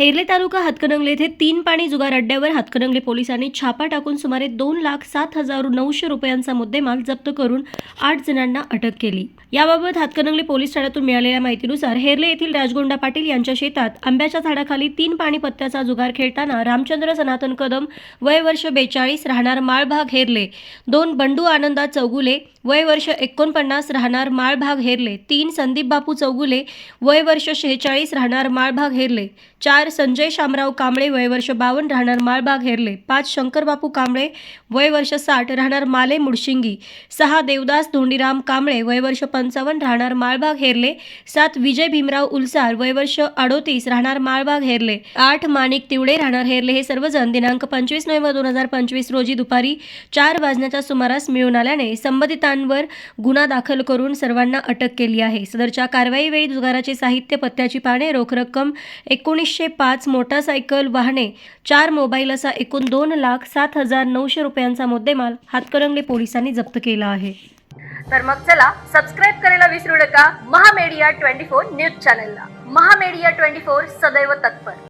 हेरले तालुका हातकणंगले येथे तीन पाणी जुगार अड्ड्यावर हातकणंगले पोलिसांनी छापा टाकून सुमारे दोन लाख सात हजार नऊशे रुपयांचा मुद्देमाल जप्त करून आठ जणांना अटक केली. याबाबत हातकणंगले पोलीस ठाण्यातून मिळालेल्या माहितीनुसार हेरले येथील राजगोंडा पाटील यांच्या शेतात आंब्याच्या झाडाखाली तीन पाणी पत्त्याचा जुगार खेळताना रामचंद्र सनातन कदम वय वर्ष बेचाळीस राहणार माळभाग हेरले. दोन बंडू आनंदा चौगुले वय वर्ष एकोणपन्नास राहणार माळभाग हेरले. तीन संदीप बापू चौगुले वय वर्ष शेहेचाळीस राहणार माळभाग हेरले. चार संजय शामराव कांबळे वय वर्ष बावन्न राहणार माळबाग हेरले. पाच शंकर बापू कांबळे वय वर्ष साठ राहणार माले मुडशिंगी. सहा देवदास धोंडीराम कांबळे वय वर्ष पंचावन्न राहणार माळबाग हेरले. सात विजय भीमराव उलसार वय वर्ष अडोतीस राहणार माळबाग हेरले. आठ माणिक तिवडे राहणार हेरले. हे सर्वजण दिनांक पंचवीस नोव्हेंबर दोन हजार पंचवीस रोजी दुपारी चार वाजण्याच्या सुमारास मिळून आल्याने संबंधितांवर गुन्हा दाखल करून सर्वांना अटक केली आहे. सदरच्या कारवाईवेळी जुगाराचे साहित्य पत्त्याची पाने रोख रक्कम एकोणीसशे पाच मोटारसायकल वाहने चार मोबाईल असा एकूण दोन लाख सात हजार नऊशे रुपयांचा मुद्देमाल हातकरंगले पोलिसांनी जप्त केला आहे. तर मग चला सबस्क्राईब करायला विसरू नका. महामेडिया ट्वेंटी फोर न्यूज चॅनलला. महामेडिया ट्वेंटी फोर सदैव तत्पर.